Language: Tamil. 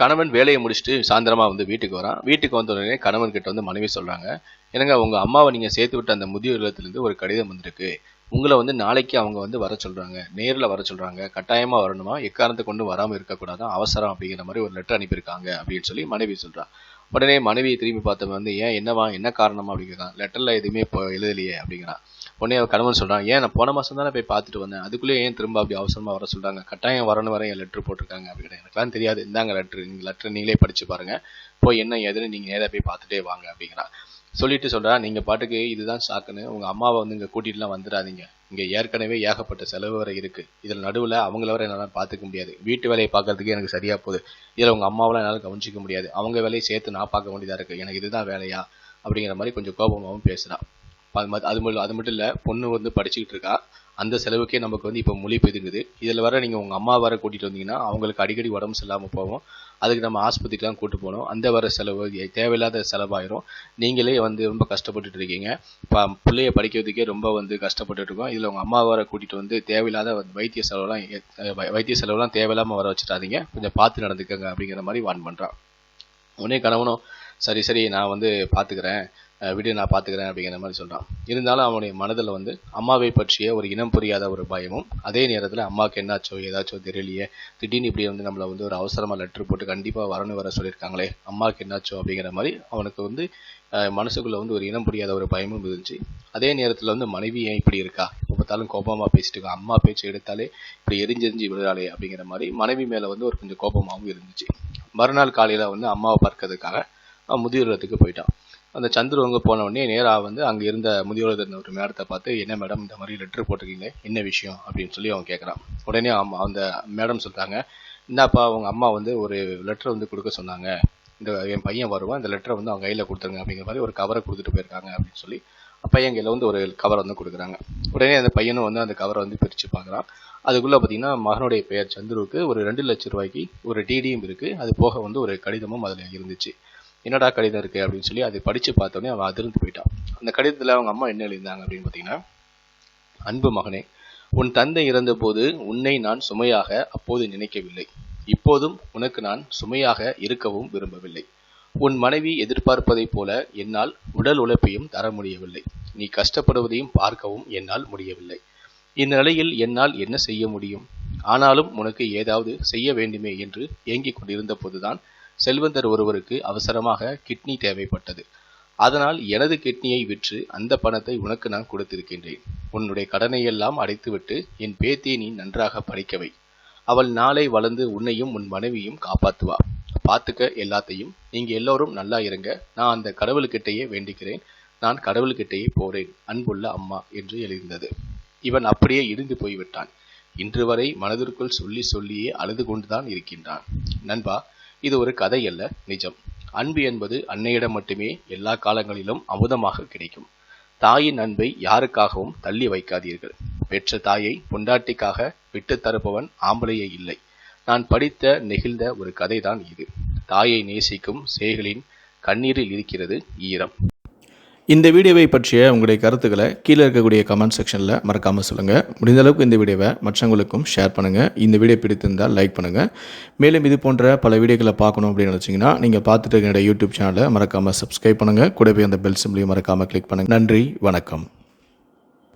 கணவன் வேலையை முடிச்சுட்டு சாயந்தரமா வந்து வீட்டுக்கு வரான். வீட்டுக்கு வந்த உடனே கணவன் கிட்ட வந்து மனைவி சொல்றாங்க என்னங்க உங்க அம்மாவை நீங்க சேர்த்து விட்ட அந்த முதியோர் இல்லத்திலிருந்து ஒரு கடிதம் வந்திருக்கு. உங்களை வந்து நாளைக்கு அவங்க வந்து வர சொல்கிறாங்க நேரில் வர சொல்கிறாங்க கட்டாயமாக வரணுமா? எக்காரணத்தை கொண்டு வராமல் இருக்கக்கூடாது? அவசரம் அப்படிங்கிற மாதிரி ஒரு லெட்டர் அனுப்பியிருக்காங்க அப்படின்னு சொல்லி மனைவி சொல்கிறான் உடனே மனைவியை திரும்பி பார்த்தவன் வந்து ஏன்? என்னவா? என்ன காரணமா? அப்படிங்கிறான் லெட்டரில் எதுவுமே இப்போ எழுதலையே அப்படிங்கிறான் உடனே அவன் கணவன் சொல்கிறான் ஏன்? நான் போன மாதம் தானே போய் பார்த்துட்டு வந்தேன். அதுக்குள்ளே ஏன் திரும்ப அப்படி அவசரமாக வர சொல்கிறாங்க கட்டாயம் வரணும் வர என் லெட்ரு போட்டிருக்காங்க. அப்படிங்கிற எனக்குலாம் தெரியாது. இந்தாங்க லெட்ரு நீங்கள் லெட்டர் நீங்களே படிச்சு பாருங்கள் போய் என்ன ஏதுன்னு நீங்கள் நேராக போய் பார்த்துட்டே வாங்க அப்படிங்கிறான் சொல்லிட்டு சொல்கிறா நீங்கள் பாட்டுக்கு இதுதான் சாக்குன்னு உங்கள் அம்மாவை வந்து இங்கே கூட்டிட்டுலாம் வந்துடாதீங்க. இங்கே ஏற்கனவே ஏகப்பட்ட செலவு வர இருக்குது இதில் நடுவில் அவங்கள வர என்னால் பார்த்துக்க முடியாது. வீட்டு வேலையை பார்க்கறதுக்கு எனக்கு சரியாக போகுது. இதில் உங்கள் அம்மாவெல்லாம் என்னால் கவனிச்சிக்க முடியாது. அவங்க வேலையை சேர்த்து நான் பார்க்க வேண்டியதாக இருக்குது எனக்கு இதுதான் வேலையா? அப்படிங்கிற மாதிரி கொஞ்சம் கோபமாகவும் பேசுகிறான் அது அது மட்டும் அது மட்டும் இல்லை பொண்ணு வந்து படிச்சுக்கிட்டு இருக்கா. அந்த செலவுக்கே நமக்கு வந்து இப்போ மொழி பெய்துங்குது இதில் வர நீங்கள் உங்கள் அம்மா வர கூட்டிகிட்டு வந்தீங்கன்னா அவங்களுக்கு அடிக்கடி உடம்பு சரியில்லாம போகும். அதுக்கு நம்ம ஆஸ்பத்திரிக்கெல்லாம் கூட்டு போகணும். அந்த வர செலவு தேவையில்லாத செலவாயிரும். நீங்களே வந்து ரொம்ப கஷ்டப்பட்டுட்டு இருக்கீங்க. இப்போ பிள்ளைய படிக்கிறதுக்கே ரொம்ப வந்து கஷ்டப்பட்டுட்டு இருக்கோம். இதில் உங்கள் அம்மா வர கூட்டிகிட்டு வந்து தேவையில்லாத வைத்திய செலவுலாம் வைத்திய செலவுலாம் தேவையில்லாமல் வர வச்சுட்டாதீங்க கொஞ்சம் பார்த்து நடந்துக்கங்க அப்படிங்கிற மாதிரி வான் பண்ணுறான் உடனே கணவனும் சரி சரி நான் வந்து பார்த்துக்கிறேன் விடு நான் பார்த்துக்கிறேன் அப்படிங்கிற மாதிரி சொல்கிறான் இருந்தாலும் அவனுடைய மனதில் வந்து அம்மாவை பற்றிய ஒரு இனம் புரியாத ஒரு பயமும் அதே நேரத்தில் அம்மாவுக்கு என்னாச்சோ ஏதாச்சோ தெரியலையே திடீர்னு இப்படி வந்து நம்மளை வந்து ஒரு அவசரமாக லெட்ரு போட்டு கண்டிப்பாக வரணும் வர சொல்லியிருக்காங்களே அம்மாவுக்கு என்னாச்சோ அப்படிங்கிற மாதிரி அவனுக்கு வந்து மனசுக்குள்ளே வந்து ஒரு இனம் புரியாத ஒரு பயமும் இருந்துச்சு. அதே நேரத்தில் வந்து மனைவி ஏன் இப்படி இருக்கா? எப்போ பார்த்தாலும் கோபமாக பேசிட்டு இருக்கா? அம்மா பேச்சு எடுத்தாலே இப்படி எரிஞ்செரிஞ்சு விழுறாளே அப்படிங்கிற மாதிரி மனைவி மேலே வந்து ஒரு கொஞ்சம் கோபமாகவும் இருந்துச்சு. மறுநாள் காலையில் வந்து அம்மாவை பார்க்கறதுக்காக அவன் முதியோர் போயிட்டான். அந்த சந்துரு அங்கே போன உடனே நேராக வந்து அங்கே இருந்த முதியோர் இருந்த ஒரு மேடத்தை பார்த்து என்ன மேடம் இந்த மாதிரி லெட்ரு போட்டிருக்கீங்க என்ன விஷயம்? அப்படின்னு சொல்லி அவன் கேட்குறான் உடனே அம்மா அந்த மேடம் சொல்கிறாங்க என்னப்பா அவங்க அம்மா வந்து ஒரு லெட்டர் வந்து கொடுக்க சொன்னாங்க. இந்த என் பையன் வருவான் இந்த லெட்டரை வந்து அவங்க கையில் கொடுத்துருங்க அப்படிங்கிற மாதிரி ஒரு கவரை கொடுத்துட்டு போயிருக்காங்க அப்படின்னு சொல்லி பையன் கையில் வந்து ஒரு கவரை வந்து கொடுக்குறாங்க. உடனே அந்த பையனும் வந்து அந்த கவரை வந்து பிரித்து பார்க்குறான். அதுக்குள்ளே பார்த்தீங்கன்னா மகனுடைய பெயர் சந்துருவுக்கு ஒரு ரெண்டு லட்சம் ரூபாய்க்கு ஒரு டிடியும் இருக்குது அது போக வந்து ஒரு கடிதமும் அதில் இருந்துச்சு. என்னடா கடிதம் இருக்கு அப்படின்னு சொல்லி அதை படிச்சு பார்த்தோன்னே அவன் அதிர்ந்து போயிட்டான். அந்த கடிதத்தில் அவங்க அம்மா என்ன எழுதினாங்க அப்படின்னு பார்த்தீங்கன்னா அன்பு மகனே உன் தந்தை இறந்தபோது உன்னை நான் சுமையாக அப்போது நினைக்கவில்லை. இப்போதும் உனக்கு நான் சுமையாக இருக்கவும் விரும்பவில்லை. உன் மனைவி எதிர்பார்ப்பதைப் போல என்னால் உடல் உழைப்பையும் தர முடியவில்லை. நீ கஷ்டப்படுவதையும் பார்க்கவும் என்னால் முடியவில்லை. இந்த நிலையில் என்னால் என்ன செய்ய முடியும்? ஆனாலும் உனக்கு ஏதாவது செய்ய வேண்டுமே என்று ஏங்கிக் கொண்டிருந்த போதுதான் செல்வந்தர் ஒருவருக்கு அவசரமாக கிட்னி தேவைப்பட்டது. அதனால் எனது கிட்னியை விற்று அந்த பணத்தை உனக்கு நான் கொடுத்திருக்கின்றேன். உன்னுடைய கடனை எல்லாம் அடைத்துவிட்டு என் பேத்தியை நீ நன்றாக படிக்கவை. அவள் நாளை வளர்ந்து உன்னையும் உன் மனைவியும் காப்பாத்துவா. பார்த்துக்க எல்லாத்தையும். நீங்க எல்லோரும் நல்லா இருங்க. நான் அந்த கடவுள்கிட்டயே வேண்டிக்கிறேன். நான் கடவுள்கிட்டயே போறேன். அன்புள்ள அம்மா என்று எழுந்தது. இவன் அப்படியே இடிந்து போய்விட்டான். இன்று வரை மனதிற்குள் சொல்லி சொல்லியே அழுது கொண்டுதான் இருக்கின்றான். நண்பா இது ஒரு கதை அல்ல நிஜம். அன்பு என்பது அன்னையிடம் மட்டுமே எல்லா காலங்களிலும் அமுதமாக கிடைக்கும். தாயின் அன்பை யாருக்காகவும் தள்ளி வைக்காதீர்கள். பெற்ற தாயை பொண்டாட்டிக்காக விட்டு தருபவன் ஆம்பளையே இல்லை. நான் படித்த நெகிழ்ந்த ஒரு கதைதான் இது. தாயை நேசிக்கும் சேகலின் கண்ணீரில் இருக்கிறது ஈரம். இந்த வீடியோவை பற்றிய உங்களுடைய கருத்துக்களை கீழே இருக்கக்கூடிய கமெண்ட் செக்ஷனில் மறக்காமல் சொல்லுங்கள் முடிந்த அளவுக்கு இந்த வீடியோவை மற்றவங்களுக்கும் ஷேர் பண்ணுங்கள் இந்த வீடியோ பிடித்திருந்தால் லைக் பண்ணுங்கள் மேலும் இது போன்ற பல வீடியோக்களை பார்க்கணும் அப்படின்னு நினச்சிங்கன்னா நீங்கள் பார்த்துட்டு இருக்க யூடியூப் சேனலை மறக்காமல் சப்ஸ்கிரைப் பண்ணுங்கள் கூடவே அந்த பெல் சிம்லையும் மறக்காமல் கிளிக் பண்ணுங்கள் நன்றி. வணக்கம்.